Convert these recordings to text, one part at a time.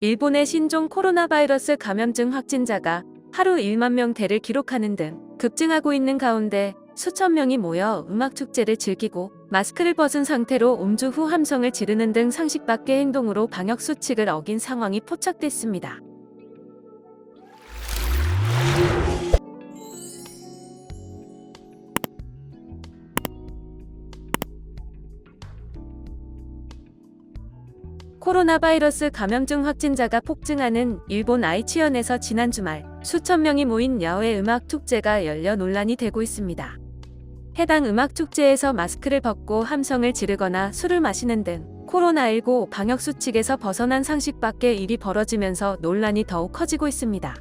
일본의 신종 코로나 바이러스 감염증 확진자가 하루 1만 명대를 기록하는 등 급증하고 있는 가운데 수천 명이 모여 음악 축제를 즐기고 마스크를 벗은 상태로 음주 후 함성을 지르는 등 상식 밖의 행동으로 방역 수칙을 어긴 상황이 포착됐습니다. 코로나 바이러스 감염증 확진자가 폭증하는 일본 아이치현에서 지난 주말 수천 명이 모인 야외 음악 축제가 열려 논란이 되고 있습니다. 해당 음악 축제에서 마스크를 벗고 함성을 지르거나 술을 마시는 등 코로나19 방역 수칙에서 벗어난 상식 밖의 일이 벌어지면서 논란이 더욱 커지고 있습니다.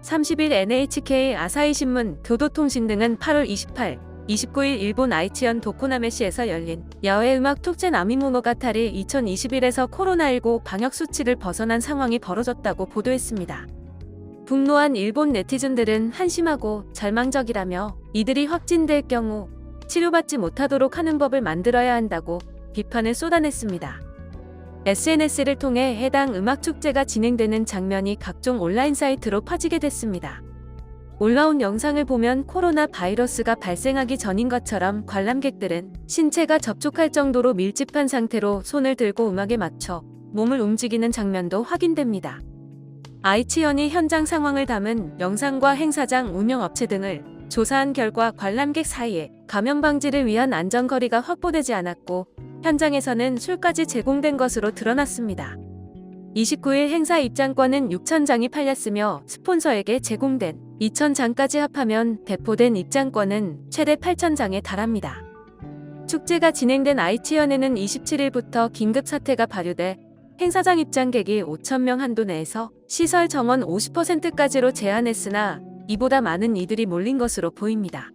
30일 NHK 아사히 신문, 교도통신 등은 8월 28, 29일 일본 아이치현 도코나메시에서 열린 야외 음악 축제 나미모노가타리 2021에서 코로나19 방역 수칙을 벗어난 상황이 벌어졌다고 보도했습니다. 분노한 일본 네티즌들은 한심하고 절망적이라며 이들이 확진될 경우 치료받지 못하도록 하는 법을 만들어야 한다고 비판을 쏟아냈습니다. SNS를 통해 해당 음악 축제가 진행되는 장면이 각종 온라인 사이트로 퍼지게 됐습니다. 올라온 영상을 보면 코로나 바이러스가 발생하기 전인 것처럼 관람객들은 신체가 접촉할 정도로 밀집한 상태로 손을 들고 음악에 맞춰 몸을 움직이는 장면도 확인됩니다. 아이치현이 현장 상황을 담은 영상과 행사장 운영업체 등을 조사한 결과 관람객 사이에 감염 방지를 위한 안전거리가 확보되지 않았고 현장에서는 술까지 제공된 것으로 드러났습니다. 29일 행사 입장권은 6,000장이 팔렸으며 스폰서에게 제공된 2,000장까지 합하면 배포된 입장권은 최대 8,000장에 달합니다. 축제가 진행된 아이치현에는 27일부터 긴급 사태가 발효돼 행사장 입장객이 5,000명 한도 내에서 시설 정원 50%까지로 제한했으나 이보다 많은 이들이 몰린 것으로 보입니다.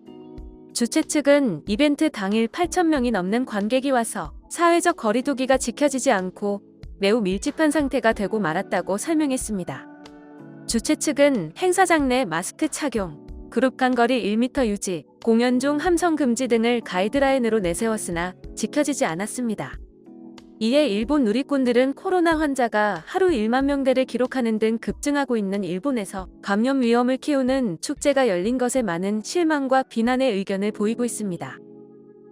주최 측은 이벤트 당일 8,000명이 넘는 관객이 와서 사회적 거리두기가 지켜지지 않고 매우 밀집한 상태가 되고 말았다고 설명했습니다. 주최 측은 행사장 내 마스크 착용, 그룹 간 거리 1m 유지, 공연 중 함성 금지 등을 가이드라인으로 내세웠으나 지켜지지 않았습니다. 이에 일본 누리꾼들은 코로나 환자가 하루 1만 명대를 기록하는 등 급증하고 있는 일본에서 감염 위험을 키우는 축제가 열린 것에 많은 실망과 비난의 의견을 보이고 있습니다.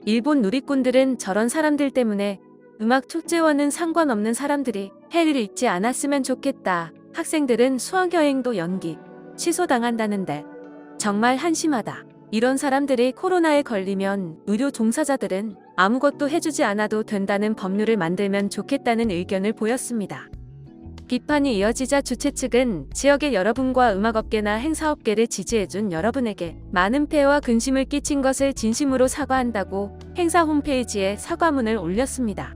일본 누리꾼들은 저런 사람들 때문에 음악 축제와는 상관없는 사람들이 해를 잊지 않았으면 좋겠다. 학생들은 수학여행도 연기, 취소당한다는데 정말 한심하다. 이런 사람들이 코로나에 걸리면 의료 종사자들은 아무것도 해주지 않아도 된다는 법률을 만들면 좋겠다는 의견을 보였습니다. 비판이 이어지자 주최 측은 지역의 여러분과 음악업계나 행사업계를 지지해준 여러분에게 많은 폐해와 근심을 끼친 것을 진심으로 사과한다고 행사 홈페이지에 사과문을 올렸습니다.